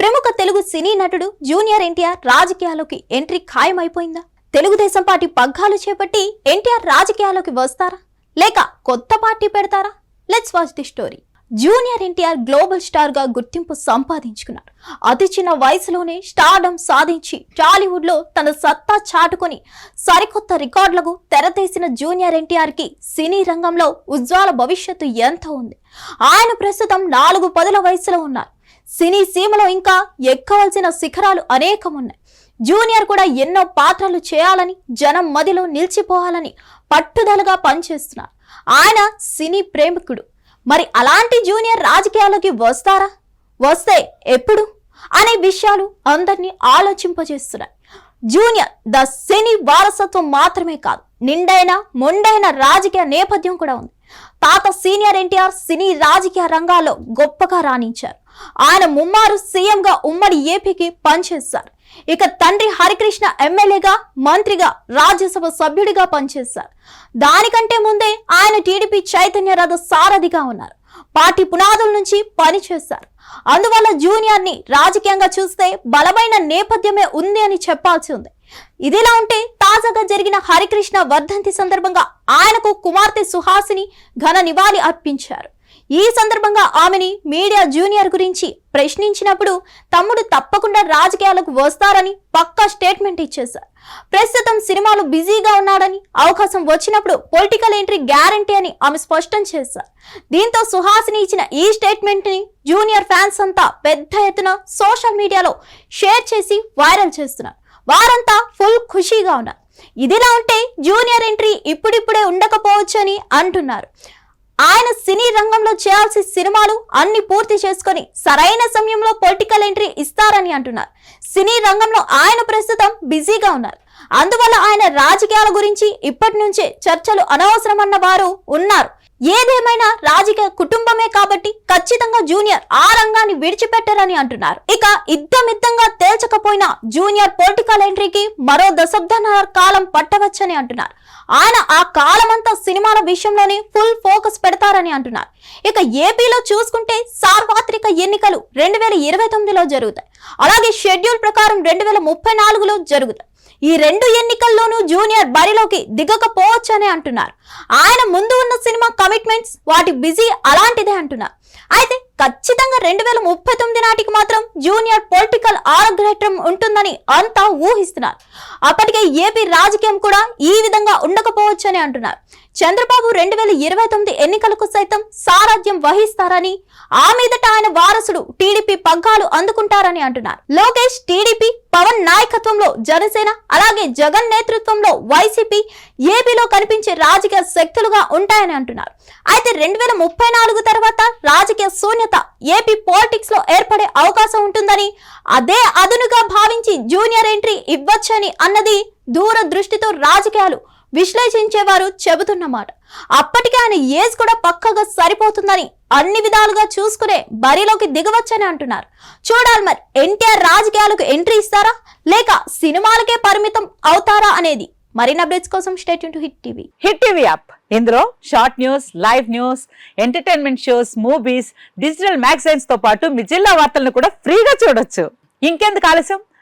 ప్రముఖ తెలుగు సినీ నటుడు జూనియర్ ఎన్టీఆర్ రాజకీయాల్లోకి ఎంట్రీ ఖాయమైపోయిందా? తెలుగుదేశం పార్టీ పగ్గాలు చేపట్టి ఎన్టీఆర్ రాజకీయాల్లోకి వస్తారా? లేక కొత్త పార్టీ పెడతారా? Let's watch the story junior NTR global స్టార్గా గుర్తింపు సంపాదించుకున్నారు. అతి చిన్న వయసులోనే స్టార్డమ్ సాధించి టాలీవుడ్లో తన సత్తా చాటుకొని సరికొత్త రికార్డులకు తెరతీసిన జూనియర్ ఎన్టీఆర్కి సినీ రంగంలో ఉజ్వల భవిష్యత్తు ఎంత ఉంది? ఆయన ప్రస్తుతం నాలుగు పదుల వయసులో ఉన్నారు. సినీ సీమలో ఇంకా ఎక్కవలసిన శిఖరాలు అనేకం ఉన్నాయి జూనియర్ కూడా ఎన్నో పాత్రలు చేయాలని జనం మదిలో నిలిచిపోవాలని పట్టుదలగా పనిచేస్తున్నారు. ఆయన సినీ ప్రేమికుడు. మరి అలాంటి జూనియర్ రాజకీయాల్లోకి వస్తారా? వస్తే ఎప్పుడు? అనే విషయాలు అందరినీ ఆలోచింపజేస్తున్నాయి. జూనియర్ ద సినీ వారసత్వం మాత్రమే కాదు నిండైన మొండైన రాజకీయ నేపథ్యం కూడా ఉంది. తాత సీనియర్ ఎన్టీఆర్ సినీ రాజకీయ రంగాల్లో గొప్పగా రాణించారు. ఆయన ముమ్మారు సీఎంగా ఉమ్మడి ఏపీకి పనిచేశారు. ఇక తండ్రి హరికృష్ణ ఎమ్మెల్యేగా మంత్రిగా రాజ్యసభ సభ్యుడిగా పనిచేశారు. దానికంటే ముందే ఆయన టీడీపీ చైతన్య రథ సారథిగా ఉన్నారు. పార్టీ పునాదుల నుంచి పనిచేశారు. అందువల్ల జూనియర్ని రాజకీయంగా చూస్తే బలమైన నేపథ్యమే ఉంది అని చెప్పాల్సి ఉంది. ఇదిలా ఉంటే తాజాగా జరిగిన హరికృష్ణ వర్ధంతి సందర్భంగా ఆయనకు కుమార్తె సుహాసిని ఘన నివాళి అర్పించారు. ఈ సందర్భంగా ఆమెని మీడియా జూనియర్ గురించి ప్రశ్నించినప్పుడు తమ్ముడు తప్పకుండా రాజకీయాలకు వస్తారని పక్కా స్టేట్మెంట్ ఇచ్చేశారు. ప్రస్తుతం సినిమాలు బిజీగా ఉన్నాడని అవకాశం వచ్చినప్పుడు పొలిటికల్ ఎంట్రీ గ్యారంటీ అని ఆమె స్పష్టం చేశారు. దీంతో సుహాసిని ఇచ్చిన ఈ స్టేట్మెంట్ని జూనియర్ ఫ్యాన్స్ అంతా పెద్ద ఎత్తున సోషల్ మీడియాలో షేర్ చేసి వైరల్ చేస్తున్నారు. వారంతా ఫుల్ ఖుషీగా ఉన్నారు. ఇదిలా ఉంటే జూనియర్ ఎంట్రీ ఇప్పుడిప్పుడే ఉండకపోవచ్చని అంటున్నారు. ఆయన సినీ రంగంలో చేయాల్సిన సినిమాలు అన్ని పూర్తి చేసుకొని సరైన సమయంలో పొలిటికల్ ఎంట్రీ ఇస్తారని అంటున్నారు. సినీ రంగంలో ఆయన ప్రస్తుతం బిజీగా ఉన్నారు. అందువల్ల ఆయన రాజకీయాల గురించి ఇప్పటి నుంచే చర్చలు అనవసరమన్న వారు ఉన్నారు. ఏదేమైనా రాజకీయ కుటుంబమే కాబట్టి ఖచ్చితంగా జూనియర్ ఆ రంగాన్ని విడిచిపెట్టరని అంటున్నారు. ఇక ఇద్దమిద్దంగా తేల్చకపోయినా జూనియర్ పొలిటికల్ ఎంట్రీకి మరో దశాబ్దన్నర కాలం పట్టవచ్చని అంటున్నారు. ఆయన ఆ కాలమంతా సినిమాల విషయంలోనే ఫుల్ ఫోకస్ పెడతారని అంటున్నారు. ఇక ఏపీలో చూసుకుంటే సార్వత్రిక ఎన్నికలు రెండు వేల ఇరవై తొమ్మిదిలో జరుగుతాయి. అలాగే షెడ్యూల్ ప్రకారం రెండు వేల ముప్పై నాలుగులో జరుగుతాయి. ఈ రెండు ఎన్నికల్లోనూ జూనియర్ బరిలోకి దిగకపోవచ్చని అంటున్నారు. ఆయన ముందు ఉన్న సినిమా కమిట్మెంట్స్ వాటి బిజీ అలాంటిదే అంటున్నారు. అయితే ఖచ్చితంగా రెండు వేల ముప్పై తొమ్మిది నాటికి మాత్రం జూనియర్ పొలిటికల్ ఆరోగ్యం ఉంటుందని అంతా ఊహిస్తున్నారు. అప్పటికే ఏపీ రాజకీయం కూడా ఈ విధంగా ఉండకపోవచ్చని అంటున్నారు. చంద్రబాబు రెండు వేల ఇరవై తొమ్మిది ఎన్నికలకు సైతం సారథ్యం వహిస్తారని ఆ మీదట ఆయన వారసుడు టీడీపీ పగ్గాలు అందుకుంటారని అంటున్నారు. లోకేష్ టీడీపీ పవన్ నాయకత్వంలో జనసేన అలాగే జగన్ నేతృత్వంలో వైసీపీ ఏపీలో కనిపించే రాజకీయ శక్తులుగా ఉంటాయని అంటున్నారు. అయితే రెండు వేల ముప్పై నాలుగు తర్వాత రాజకీయ శూన్యత ఏపీ పాలిటిక్స్లో ఏర్పడే అవకాశం ఉంటుందని అదే అదునుగా భావించి జూనియర్ ఎంట్రీ ఇవ్వచ్చని అన్నది దూర దృష్టితో రాజకీయాలు విశ్లేషించేవారు చెబుతున్నమాట అప్పటికే ఆయన ఏజ్ కూడా పక్కగా సరిపోతుందని అన్ని విధాలుగా చూసుకునే బరిలోకి దిగవచ్చని అంటున్నారు. చూడాలి మరి ఎన్టీఆర్ రాజకీయాలకు ఎంట్రీ ఇస్తారా? లేక సినిమాలకే పరిమితం అవుతారా అనేది మరిన్ని అప్డేట్స్ కోసం stay tuned to Hit TV. Hit TV app. ఇందులో short news live news entertainment shows movies digital మ్యాగజైన్స్తో పాటు మీ జిల్లా వార్తలను కూడా ఫ్రీగా చూడొచ్చు. ఇంకెందుకు ఆలస్యం?